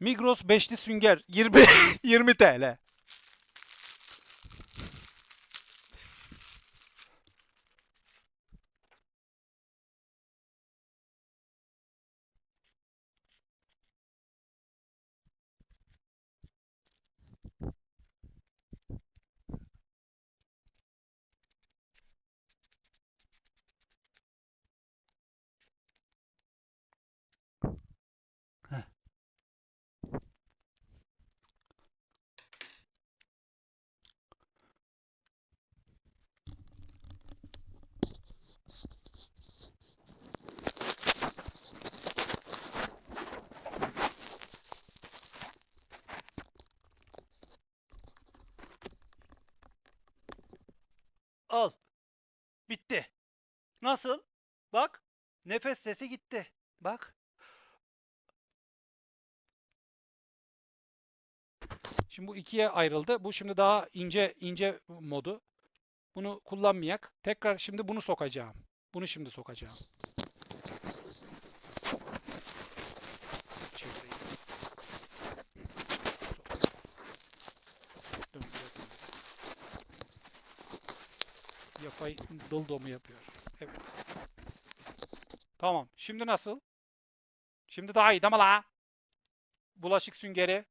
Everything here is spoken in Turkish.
Migros beşli sünger 20 20 TL. Al. Bitti. Nasıl? Bak. Nefes sesi gitti. Bak. Şimdi bu ikiye ayrıldı. Bu şimdi daha ince ince modu. Bunu kullanmayak. Tekrar şimdi bunu sokacağım. Bunu şimdi sokacağım. Yapay dildo yapıyor? Evet. Tamam. Şimdi nasıl? Şimdi daha iyi mi la? Bulaşık süngeri.